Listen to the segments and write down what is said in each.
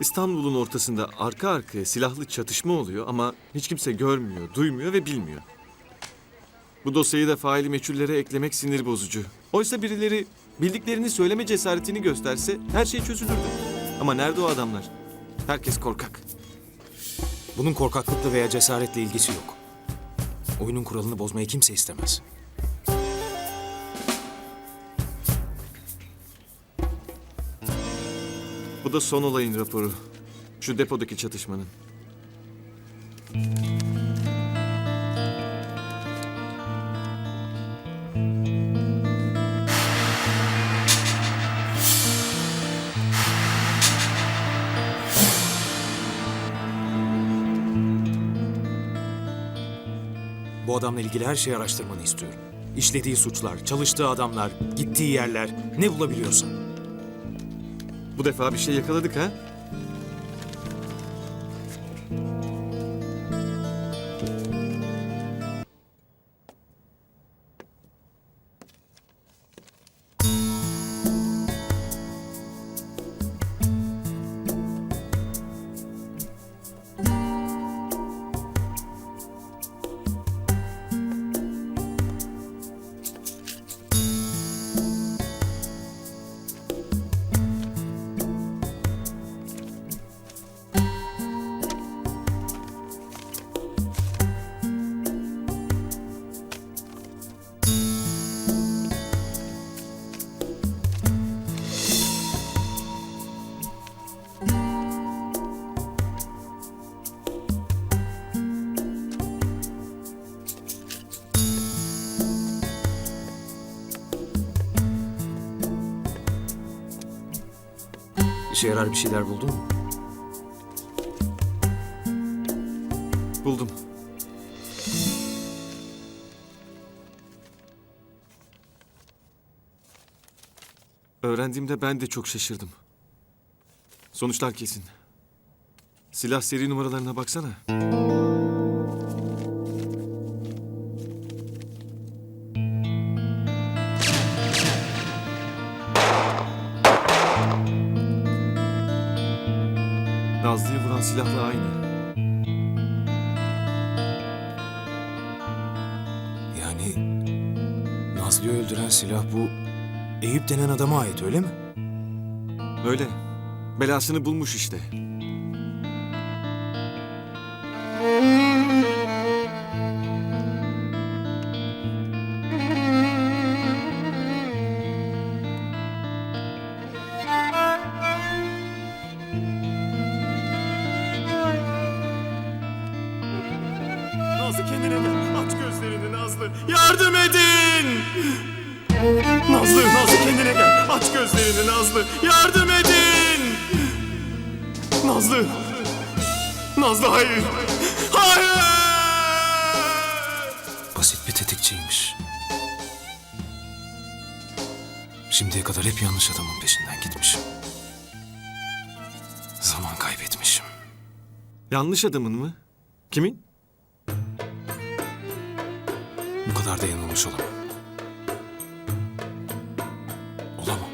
İstanbul'un ortasında arka arkaya silahlı çatışma oluyor ama hiç kimse görmüyor, duymuyor ve bilmiyor. Bu dosyayı da faili meçhullere eklemek sinir bozucu. Oysa birileri bildiklerini söyleme cesaretini gösterse her şey çözülürdü. Ama nerede o adamlar? Herkes korkak. Bunun korkaklıkla veya cesaretle ilgisi yok. Oyunun kuralını bozmayı kimse istemez. Da son olayın raporu. Şu depodaki çatışmanın. Bu adamla ilgili her şeyi araştırmanı istiyorum. İşlediği suçlar, çalıştığı adamlar, gittiği yerler, ne bulabiliyorsan. Bu defa bir şey yakaladık ha? İşe yarar bir şeyler buldun mu? Buldum. Öğrendiğimde ben de çok şaşırdım. Sonuçlar kesin. Silah seri numaralarına baksana. Nazlı'yı vuran silahla aynı. Yani Nazlı'yı öldüren silah bu Eyüp denen adama ait öyle mi? Öyle. Belasını bulmuş işte. Yardım edin. Nazlı, Nazlı kendine gel. Aç gözlerini Nazlı. Yardım edin. Nazlı. Nazlı hayır. Hayır. Basit bir tetikçiymiş. Şimdiye kadar hep yanlış adamın peşinden gitmişim. Zaman kaybetmişim. Yanlış adamın mı? Kimin? Bu kadar da yanılmış olamam. Olamam.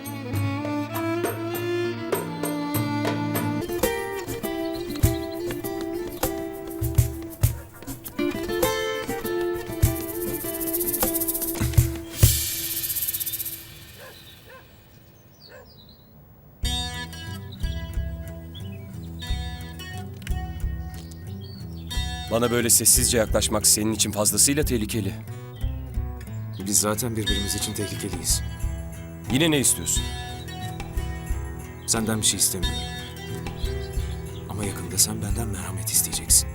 Bana böyle sessizce yaklaşmak senin için fazlasıyla tehlikeli. Biz zaten birbirimiz için tehlikeliyiz. Yine ne istiyorsun? Senden bir şey istemiyorum. Ama yakında sen benden merhamet isteyeceksin.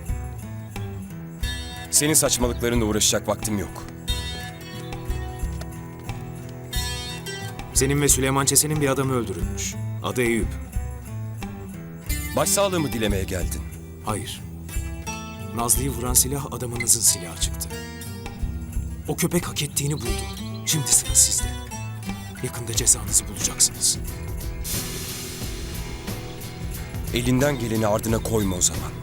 Senin saçmalıklarınla uğraşacak vaktim yok. Senin ve Süleyman Çesen'in bir adamı öldürülmüş. Adı Eyüp. Başsağlığımı dilemeye geldin. Hayır. Nazlı'yı vuran silah adamınızın silahı çıktı. O köpek hak ettiğini buldu. Şimdi sıra sizde. Yakında cezanızı bulacaksınız. Elinden geleni ardına koyma o zaman.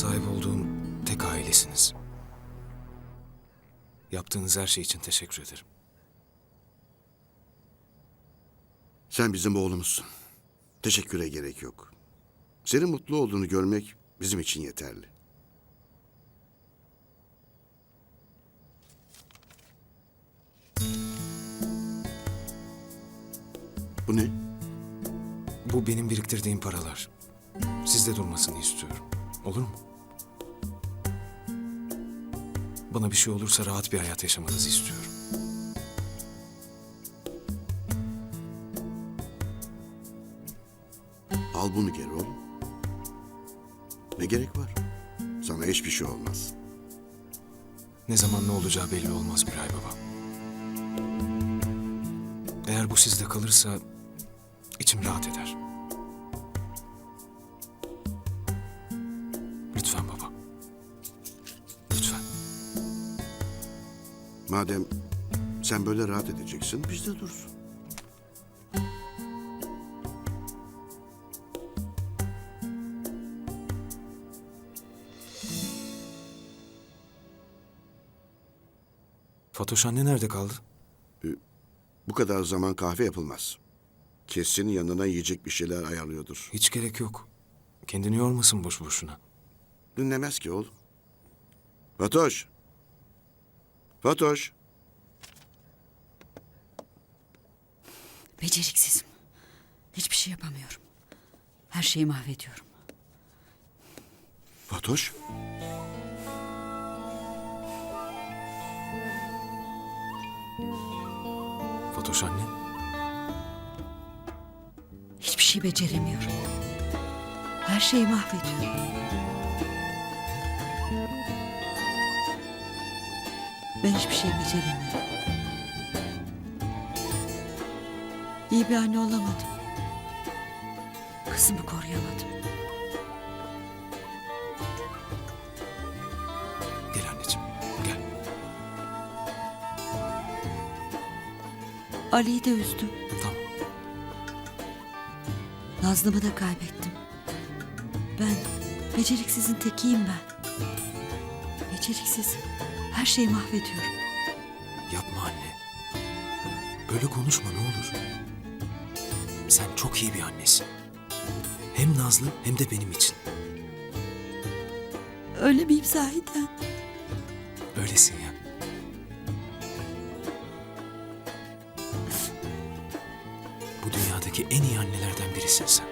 Sahip olduğum tek ailesiniz. Yaptığınız her şey için teşekkür ederim. Sen bizim oğlumuzsun. Teşekküre gerek yok. Senin mutlu olduğunu görmek bizim için yeterli. Bu ne? Bu benim biriktirdiğim paralar. Sizde durmasını istiyorum. Olur mu? Bana bir şey olursa rahat bir hayat yaşamanızı istiyorum. Al bunu geri oğlum. Ne gerek var? Sana hiçbir şey olmaz. Ne zaman ne olacağı belli olmaz Miray Baba. Eğer bu sizde kalırsa içim rahat eder. Lütfen baba. Madem sen böyle rahat edeceksin, biz de dursun. Fatoş anne nerede kaldı? Bu kadar zaman kahve yapılmaz. Kesin yanına yiyecek bir şeyler ayarlıyordur. Hiç gerek yok. Kendini yormasın boş boşuna. Dinlemez ki oğlum. Fatoş. Fatoş. Beceriksizim. Hiçbir şey yapamıyorum. Her şeyi mahvediyorum. Fatoş. Fatoş anne. Hiçbir şey beceremiyorum. Her şeyi mahvediyorum. Ben hiçbir şey beceremiyorum. İyi bir anne olamadım. Kızımı koruyamadım. Gel anneciğim. Gel. Ali'yi de üzdüm. Tamam. Nazlı'mı da kaybettim. Ben beceriksizin tekiyim ben. Beceriksizim. Her şeyi mahvediyorum. Yapma anne. Böyle konuşma ne olur. Sen çok iyi bir annesin. Hem Nazlı hem de benim için. Öyle miyim sahiden? Öylesin ya. Bu dünyadaki en iyi annelerden birisin sen.